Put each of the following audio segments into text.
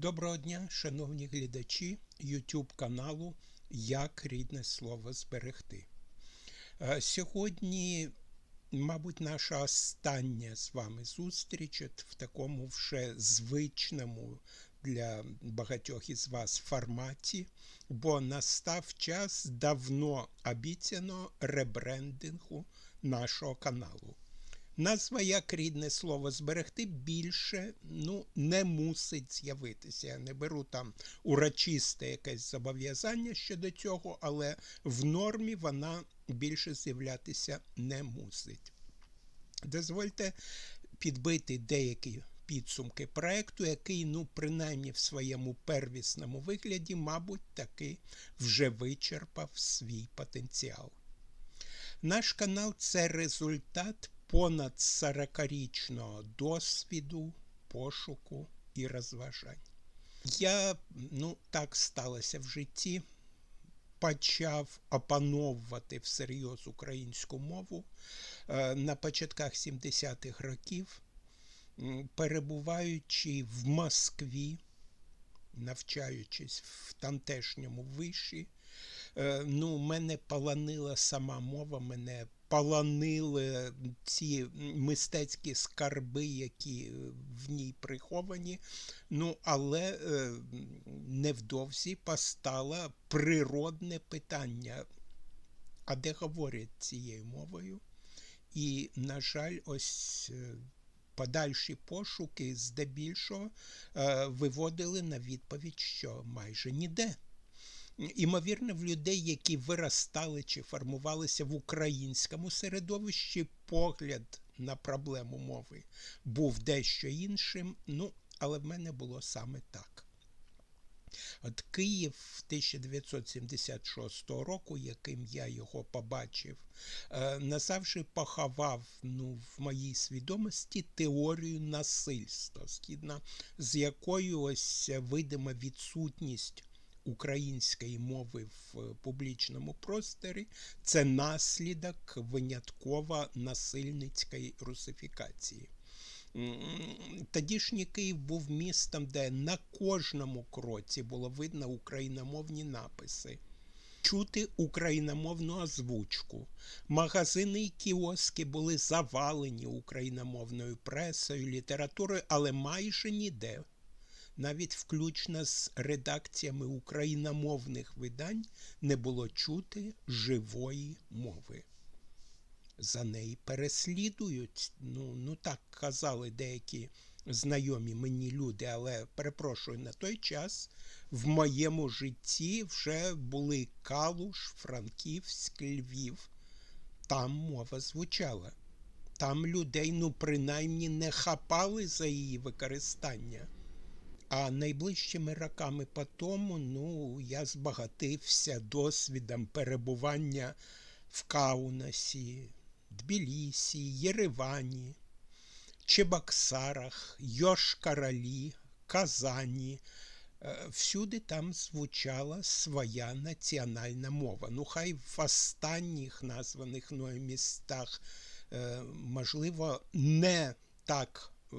Доброго дня, шановні глядачі YouTube каналу Як рідне слово зберегти. Е, Сьогодні, мабуть, наша остання з вами зустріч в такому вже звичному для багатьох із вас форматі, бо настав час давно обіцяного ребрендингу нашого каналу. Назва як рідне слово зберегти більше ну, не мусить з'явитися. Я не беру там урочисте якесь зобов'язання щодо цього, але в нормі вона більше з'являтися не мусить. Дозвольте підбити деякі підсумки проекту, який, ну, принаймні в своєму первісному вигляді, мабуть, таки вже вичерпав свій потенціал. Наш канал це результат понад 40-річного досвіду, пошуку і розважань. Я, ну, так сталося в житті, почав опановувати всерйоз українську мову е, на початках 70-х років, перебуваючи в Москві, навчаючись в тамтешньому виші, е, ну, мене полонила сама мова, мене полонили ці мистецькі скарби, які в ній приховані. Ну, але е, невдовзі постало природне питання, а де говорять цією мовою? І, на жаль, ось е, подальші пошуки здебільшого е, виводили на відповідь, що майже ніде. Імовірно, в людей, які виростали чи формувалися в українському середовищі, погляд на проблему мови був дещо іншим. Ну, але в мене було саме так. От Київ 1976 року, яким я його побачив, е, назавжди поховав ну, в моїй свідомості теорію насильства, згідно з якою ось видима відсутність української мови в публічному просторі це наслідок винятково насильницької русифікації. Тодішній Київ був містом, де на кожному кроці було видно україномовні написи. Чути україномовну озвучку. Магазини і кіоски були завалені україномовною пресою, літературою, але майже ніде навіть включно з редакціями україномовних видань, не було чути живої мови. За неї переслідують, ну, ну так казали деякі знайомі мені люди, але перепрошую, на той час в моєму житті вже були Калуш, Франківськ, Львів. Там мова звучала. Там людей, ну, принаймні, не хапали за її використання. А найближчими роками по тому, ну, я збагатився досвідом перебування в Каунасі, Тбілісі, Єревані, Чебоксарах, Йошкаралі, Казані. Е, всюди там звучала своя національна мова. Ну, хай в останніх названих мною містах, е, можливо, не так е,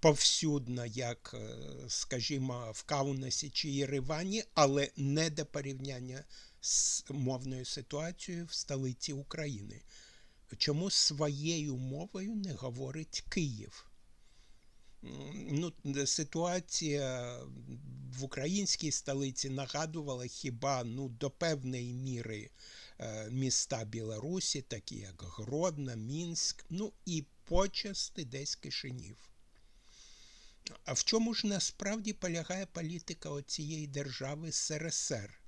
повсюдно, як, е, скажімо, в Каунасі чи Єревані, але не до порівняння з мовною ситуацією в столиці України. Чому своєю мовою не говорить Київ? Ну, Ситуація в українській столиці нагадувала хіба ну, до певної міри е, міста Білорусі, такі як Гродно, Мінськ, ну і почасти десь Кишинів. А в чому ж насправді полягає політика цієї держави СРСР?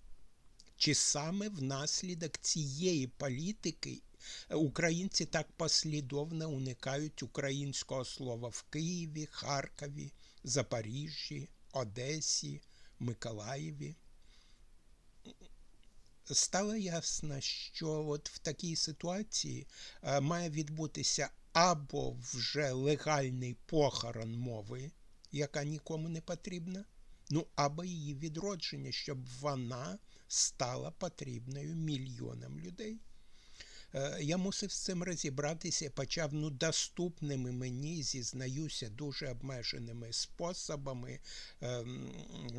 Чи саме внаслідок цієї політики українці так послідовно уникають українського слова в Києві, Харкові, Запоріжжі, Одесі, Миколаєві? Стало ясно, що от в такій ситуації е, має відбутися або вже легальний похорон мови яка нікому не потрібна, ну або її відродження, щоб вона стала потрібною мільйонам людей. Е, я мусив з цим розібратися, почав ну, доступними мені, зізнаюся, дуже обмеженими способами,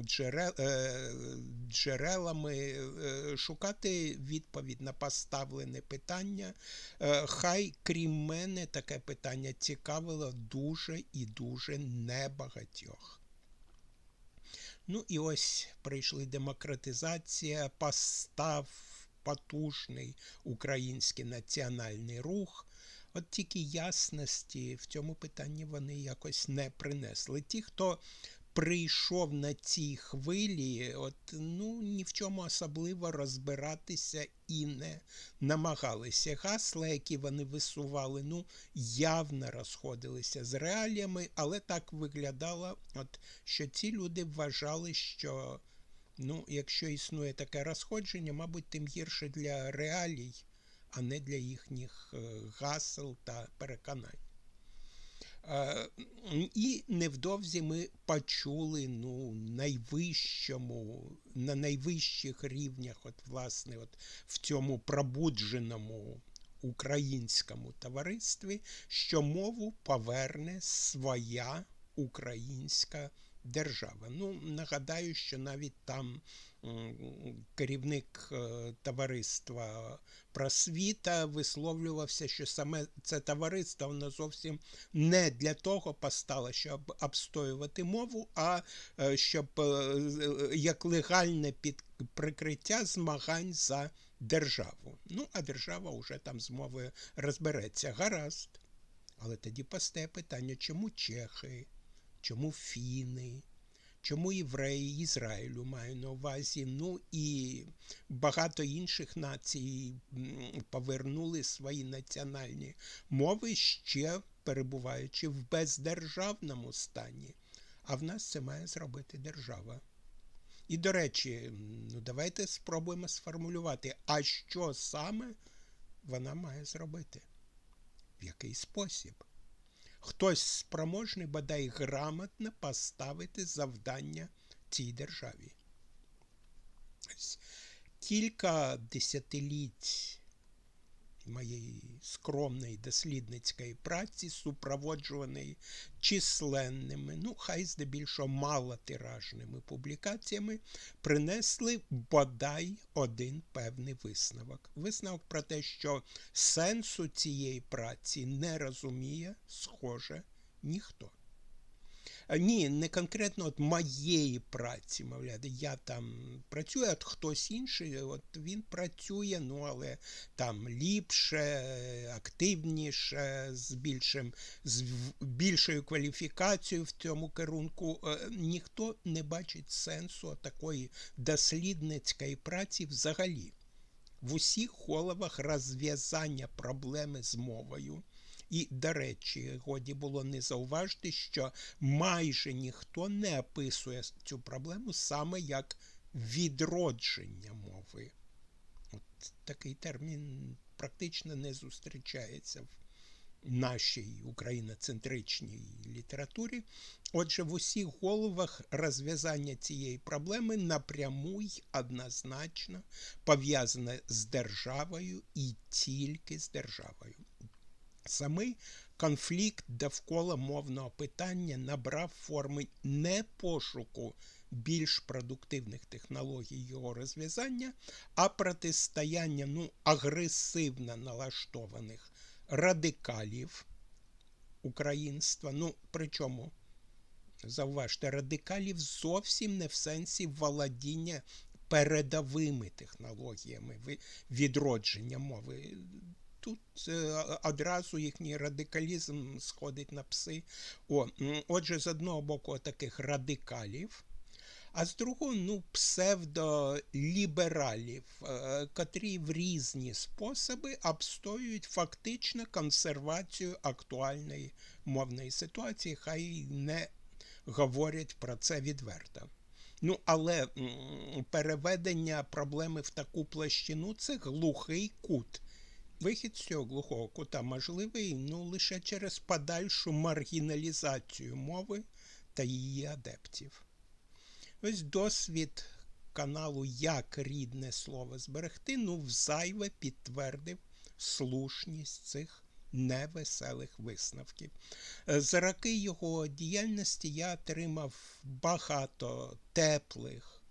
джерел, е, джерелами е, шукати відповідь на поставлене питання. Хай, крім мене, таке питання цікавило дуже і дуже небагатьох. Ну і ось прийшли демократизація, постав потужний український національний рух. От тільки ясності в цьому питанні вони якось не принесли. Ті, хто прийшов на цій хвилі, от ну ні в чому особливо розбиратися і не намагалися. Гасла, які вони висували, ну явно розходилися з реаліями, але так виглядало, от що ці люди вважали, що ну, якщо існує таке розходження, мабуть, тим гірше для реалій, а не для їхніх е, гасел та переконань. Е, і невдовзі ми почули ну, найвищому, на найвищих рівнях, от, власне, от в цьому пробудженому українському товаристві, що мову поверне своя українська держава. Ну, нагадаю, що навіть там керівник е, товариства просвіта висловлювався, що саме це товариство воно зовсім не для того постало, щоб обстоювати мову, а е, щоб е, як легальне під прикриття змагань за державу. Ну, а держава вже там з мовою розбереться. Гаразд. Але тоді постає питання, чому чехи, чому фіни? Чому євреї Ізраїлю маю на увазі? Ну і багато інших націй повернули свої національні мови, ще перебуваючи в бездержавному стані. А в нас це має зробити держава. І, до речі, ну давайте спробуємо сформулювати, а що саме вона має зробити? В який спосіб? Хтось спроможний бодай грамотно поставити завдання цій державі. Кілька десятиліть моєї скромної дослідницької праці, супроводжуваної численними, ну, хай здебільшого малотиражними публікаціями, принесли бодай один певний висновок. Висновок про те, що сенсу цієї праці не розуміє, схоже, ніхто. Ні, не конкретно от моєї праці, мовляти, я там працюю, а хтось інший, от він працює, ну але там ліпше, активніше, з більшим, з більшою кваліфікацією в цьому керунку. Е, ніхто не бачить сенсу такої дослідницької праці взагалі. В усіх головах розв'язання проблеми з мовою. І, до речі, годі було не зауважити, що майже ніхто не описує цю проблему саме як відродження мови. От Такий термін практично не зустрічається в нашій україноцентричній літературі. Отже, в усіх головах розв'язання цієї проблеми напряму й однозначно пов'язане з державою і тільки з державою. Самий конфлікт довкола мовного питання набрав форми не пошуку більш продуктивних технологій його розв'язання, а протистояння ну, агресивно налаштованих радикалів українства. Ну, причому, зауважте, радикалів зовсім не в сенсі володіння передовими технологіями відродження мови тут е, одразу їхній радикалізм сходить на пси. О, Отже, з одного боку, таких радикалів. А з другого, ну, псевдолібералів, е, котрі в різні способи обстоюють фактично консервацію актуальної мовної ситуації, хай не говорять про це відверто. Ну, але переведення проблеми в таку площину це глухий кут. Вихід з цього глухого кута можливий ну, лише через подальшу маргіналізацію мови та її адептів. Ось досвід каналу Як рідне слово зберегти ну, взайве підтвердив слушність цих невеселих висновків. Е, за роки його діяльності я отримав багато теплих,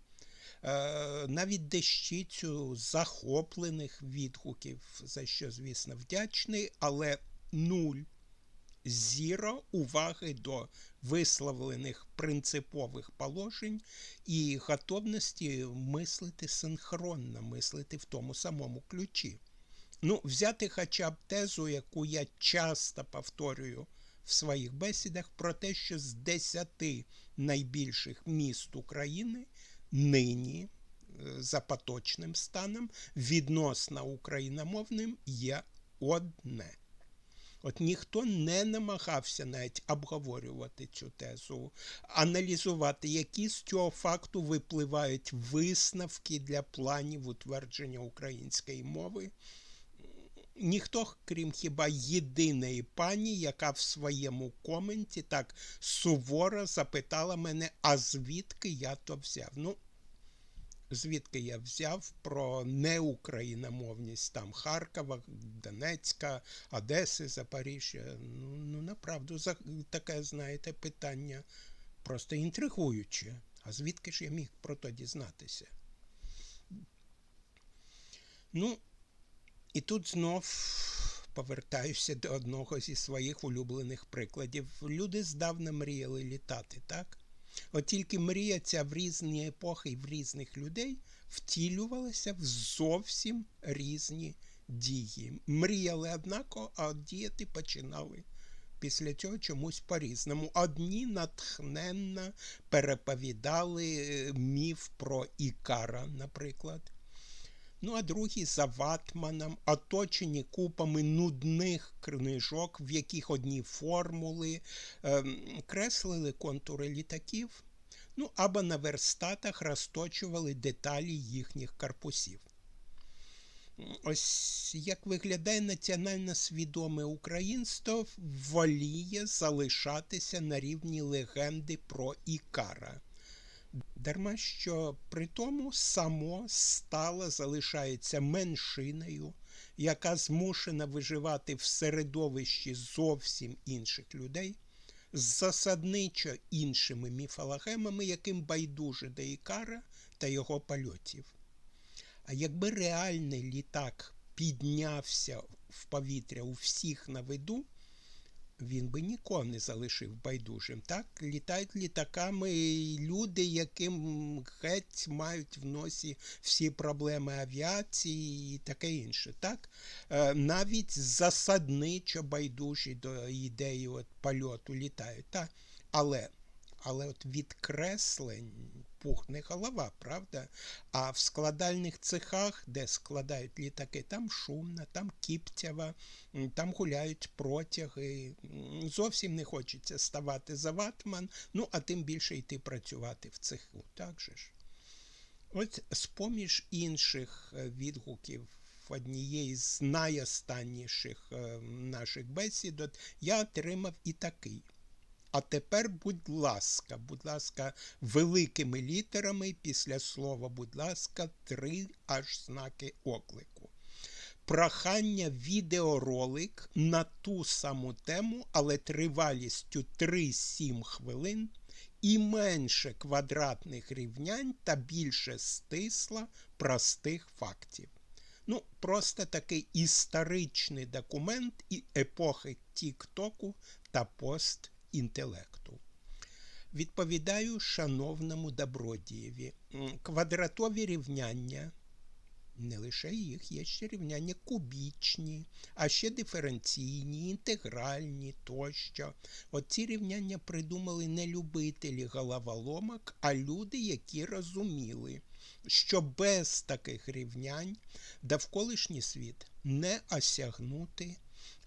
навіть дещицю захоплених відгуків, за що, звісно, вдячний, але нуль зіро уваги до висловлених принципових положень і готовності мислити синхронно, мислити в тому самому ключі. Ну, взяти хоча б тезу, яку я часто повторюю в своїх бесідах, про те, що з десяти найбільших міст України нині е, за поточним станом відносно україномовним є одне. От ніхто не намагався навіть обговорювати цю тезу, аналізувати, які з цього факту випливають висновки для планів утвердження української мови. Ніхто, крім хіба єдиної пані, яка в своєму коменті так суворо запитала мене, а звідки я то взяв? Ну, звідки я взяв про неукраїномовність там Харкова, Донецька, Одеси, Запоріжжя. Ну, ну направду, таке, знаєте, питання просто інтригуюче. А звідки ж я міг про то дізнатися? Ну, і тут знов повертаюся до одного зі своїх улюблених прикладів. Люди здавна мріяли літати, так? От тільки мрія ця в різні епохи і в різних людей втілювалася в зовсім різні дії. Мріяли однаково, а діяти починали. Після цього чомусь по-різному. Одні натхненно переповідали е, міф про Ікара, наприклад. Ну, а другі за ватманом, оточені купами нудних книжок, в яких одні формули, ем, креслили контури літаків, ну або на верстатах розточували деталі їхніх корпусів. Ось як виглядає національно свідоме українство, воліє залишатися на рівні легенди про Ікара. Дарма що при тому само стало залишається меншиною, яка змушена виживати в середовищі зовсім інших людей, засадничо іншими міфологемами, яким байдуже до Ікара та його польотів. А якби реальний літак піднявся в повітря у всіх на виду, він би нікого не залишив байдужим. Так, літають літаками люди, яким геть мають в носі всі проблеми авіації і таке інше. Так, е, навіть засадничо байдужі до ідеї от польоту літають. Так, але але от відкреслень пухне голова, правда? А в складальних цехах, де складають літаки, там шумно, там кіптява, там гуляють протяги. Зовсім не хочеться ставати за ватман, ну а тим більше йти працювати в цеху. Так же ж? От з поміж інших е, відгуків. Однієї з найостанніших е, наших бесід я отримав і такий. А тепер, будь ласка, будь ласка, великими літерами після слова, будь ласка, три аж знаки оклику. Прохання відеоролик на ту саму тему, але тривалістю 3-7 хвилин і менше квадратних рівнянь та більше стисла простих фактів. Ну, просто такий історичний документ і епохи Тік-Току та пост інтелекту. Відповідаю шановному добродієві, квадратові рівняння, не лише їх, є ще рівняння кубічні, а ще диференційні, інтегральні тощо. Оці рівняння придумали не любителі головоломок, а люди, які розуміли, що без таких рівнянь довколишній світ не осягнути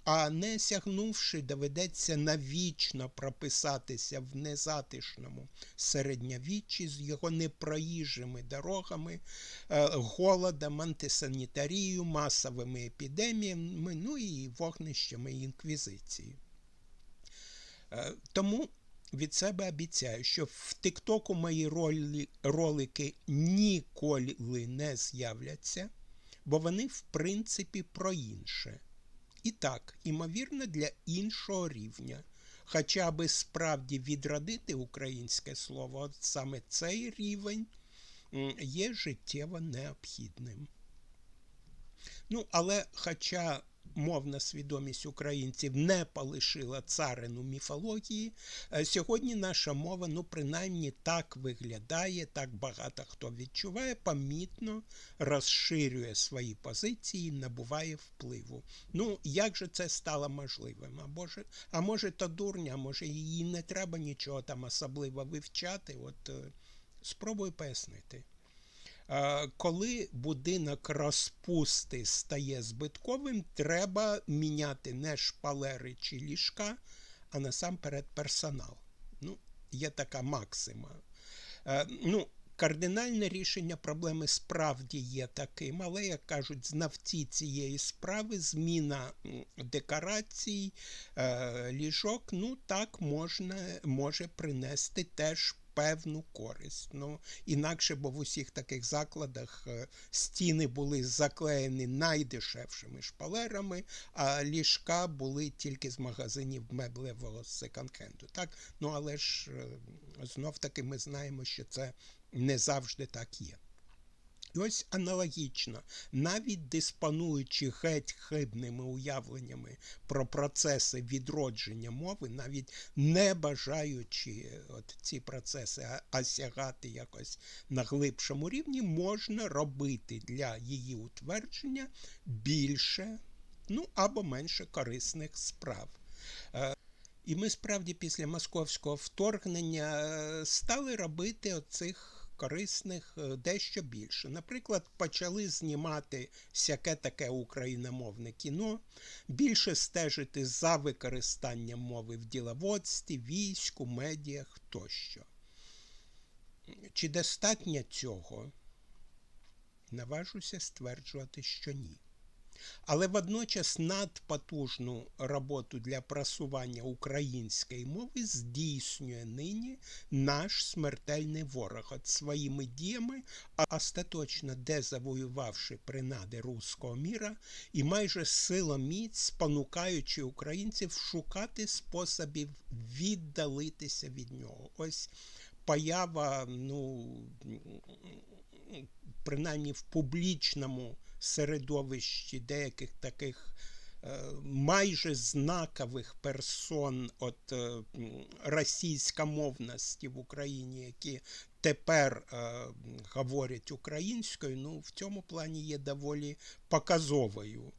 а не сягнувши, доведеться навічно прописатися в незатишному середньовіччі з його непроїжджими дорогами, е, голодом, антисанітарією, масовими епідеміями, ну і вогнищами інквізиції. Е, тому від себе обіцяю, що в Тиктоку мої ролі, ролики ніколи не з'являться бо вони, в принципі, про інше. І так, імовірно, для іншого рівня. Хоча би справді відродити українське слово, от саме цей рівень є життєво необхідним. Ну, але хоча мовна свідомість українців не полишила царину міфології, е, сьогодні наша мова, ну, принаймні так виглядає, так багато хто відчуває, помітно розширює свої позиції, набуває впливу. Ну, як же це стало можливим? А може, а може, то дурня, а може її не треба нічого там особливо вивчати? От е, спробую пояснити. Коли будинок розпусти стає збитковим, треба міняти не шпалери чи ліжка, а насамперед персонал. Ну, Є така максима. Ну, Кардинальне рішення проблеми справді є таким, але, як кажуть, знавці цієї справи, зміна декорацій, е, ліжок, ну так можна, може принести теж певну користь. Ну, Інакше, бо в усіх таких закладах е, стіни були заклеєні найдешевшими шпалерами, а ліжка були тільки з магазинів меблевого секонд-хенду. Так? Ну, Але ж е, знов таки ми знаємо, що це не завжди так є. Ось аналогічно, навіть диспонуючи геть хибними уявленнями про процеси відродження мови, навіть не бажаючи от ці процеси осягати якось на глибшому рівні, можна робити для її утвердження більше ну або менше корисних справ. Е, і ми справді після московського вторгнення е, стали робити оцих корисних е, дещо більше. Наприклад, почали знімати всяке таке україномовне кіно, більше стежити за використанням мови в діловодстві, війську, медіях тощо. Чи достатньо цього? Наважуся стверджувати, що ні. Але водночас надпотужну роботу для просування української мови здійснює нині наш смертельний ворог от своїми діями, остаточно дезавоювавши принади руського міра і майже силоміць спонукаючи українців шукати способів віддалитися від нього. Ось поява, ну принаймні в публічному середовищі деяких таких е, майже знакових персон от е, російськомовності в Україні, які тепер е, говорять українською, ну в цьому плані є доволі показовою.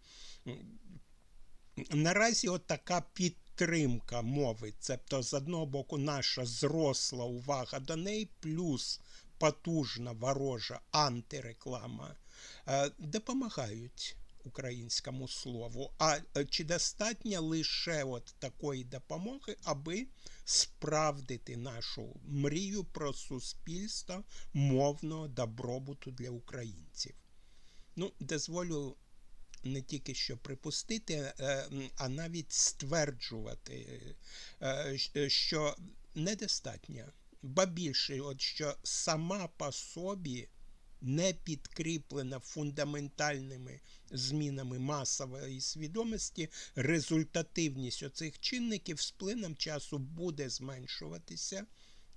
Наразі от така підтримка мови, тобто з одного боку наша зросла увага до неї, плюс потужна ворожа антиреклама Е, допомагають українському слову. А е, чи достатньо лише от такої допомоги, аби справдити нашу мрію про суспільство мовного добробуту для українців? Ну, дозволю. Не тільки що припустити, е, а навіть стверджувати, що недостатньо, ба більше, от що сама по собі не підкріплена фундаментальними змінами масової свідомості, результативність оцих чинників з плином часу буде зменшуватися.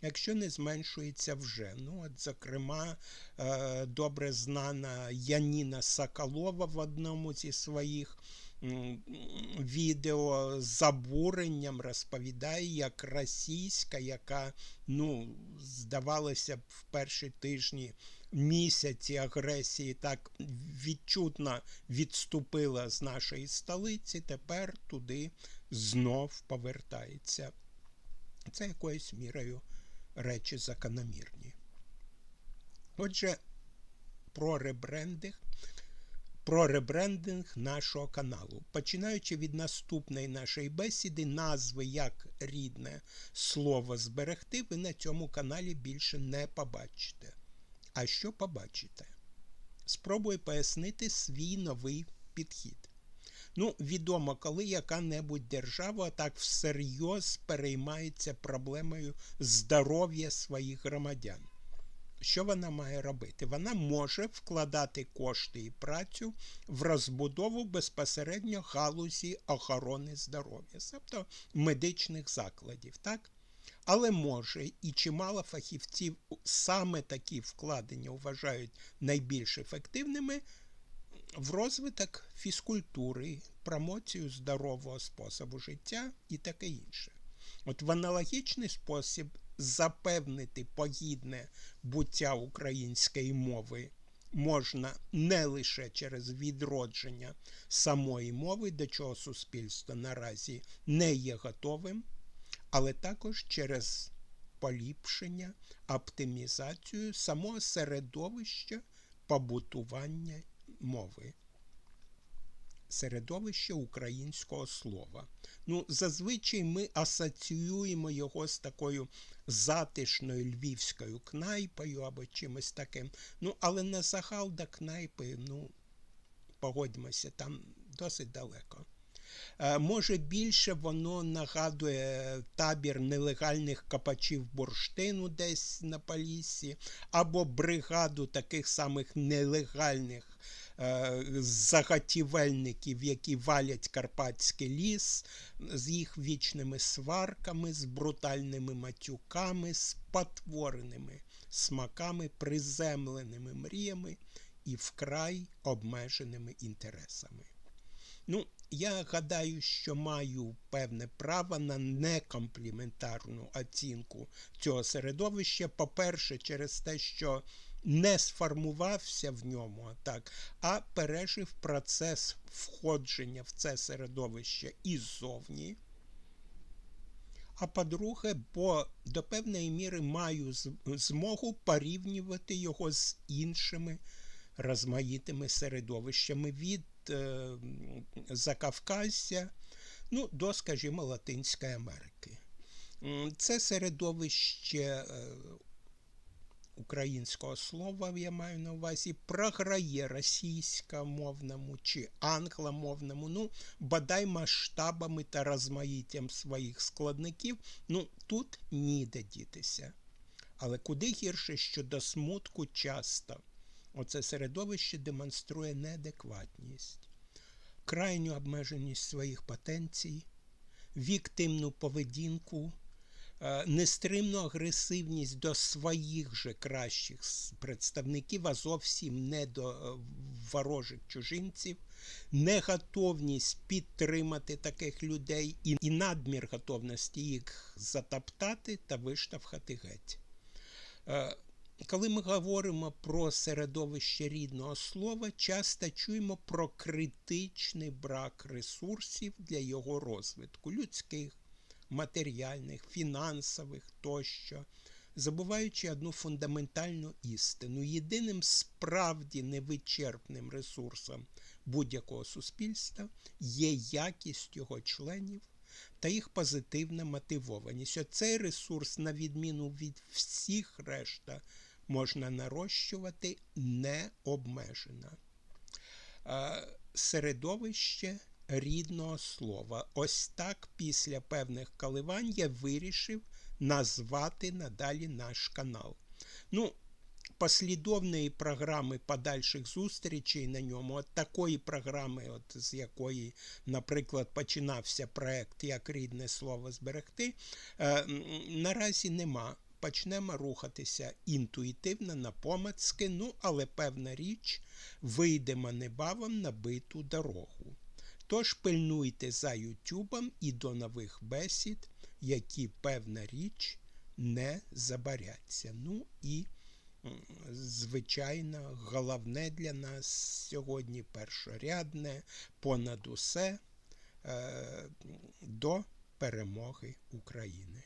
Якщо не зменшується вже. Ну, от, Зокрема, е, добре знана Яніна Соколова в одному зі своїх відео з забуренням розповідає, як російська, яка, ну, здавалося б, в перші тижні місяці агресії так відчутно відступила з нашої столиці, тепер туди знов повертається. Це якоюсь мірою речі закономірні. Отже, про ребрендинг про ребрендинг нашого каналу. Починаючи від наступної нашої бесіди, назви як рідне слово зберегти, ви на цьому каналі більше не побачите. А що побачите? Спробую пояснити свій новий підхід. Ну, відомо, коли яка-небудь держава так всерйоз переймається проблемою здоров'я своїх громадян. Що вона має робити? Вона може вкладати кошти і працю в розбудову безпосередньо галузі охорони здоров'я, тобто медичних закладів. так? Але може і чимало фахівців саме такі вкладення вважають найбільш ефективними в розвиток фізкультури, промоцію здорового способу життя і таке інше. От в аналогічний спосіб запевнити погідне буття української мови можна не лише через відродження самої мови, до чого суспільство наразі не є готовим, але також через поліпшення, оптимізацію самого середовища побутування мови середовище українського слова. Ну, Зазвичай ми асоціюємо його з такою затишною львівською кнайпою або чимось таким. Ну, але на загал до кнайпи, ну, погодьмося, там досить далеко. Е, може, більше воно нагадує табір нелегальних копачів бурштину десь на Поліссі, або бригаду таких самих нелегальних Е, загатівельників, які валять Карпатський ліс з їх вічними сварками, з брутальними матюками, з потвореними смаками, приземленими мріями і вкрай обмеженими інтересами. Ну, я гадаю, що маю певне право на некомпліментарну оцінку цього середовища. По-перше, через те, що не сформувався в ньому, так, а пережив процес входження в це середовище іззовні. А по-друге, бо до певної міри маю змогу порівнювати його з іншими розмаїтими середовищами від Закавказя ну, до, скажімо, Латинської Америки. Це середовище е, українського слова, я маю на увазі, програє російськомовному чи англомовному, ну, бодай масштабами та розмаїттям своїх складників, ну, тут ніде дітися. Але куди гірше, що до смутку часто оце середовище демонструє неадекватність, крайню обмеженість своїх потенцій, віктимну поведінку. Е, нестримну агресивність до своїх же кращих представників, а зовсім не до е, ворожих чужинців, неготовність підтримати таких людей і надмір готовності їх затоптати та виштовхати геть. Коли ми говоримо про середовище рідного слова, часто чуємо про критичний брак ресурсів для його розвитку людських, матеріальних, фінансових тощо, забуваючи одну фундаментальну істину. Єдиним справді невичерпним ресурсом будь-якого суспільства є якість його членів та їх позитивна мотивованість. Оцей ресурс, на відміну від всіх решта, можна нарощувати необмежено. Середовище рідного слова. Ось так після певних коливань я вирішив назвати надалі наш канал. Ну, Послідовної програми подальших зустрічей на ньому, от такої програми, от з якої, наприклад, починався проект Як рідне слово зберегти, е, наразі нема. Почнемо рухатися інтуїтивно на помацки, ну, але певна річ, вийдемо небавом на биту дорогу. Тож пильнуйте за Ютубом і до нових бесід, які певна річ не забаряться. Ну і, звичайно, головне для нас сьогодні першорядне, понад усе е, до перемоги України.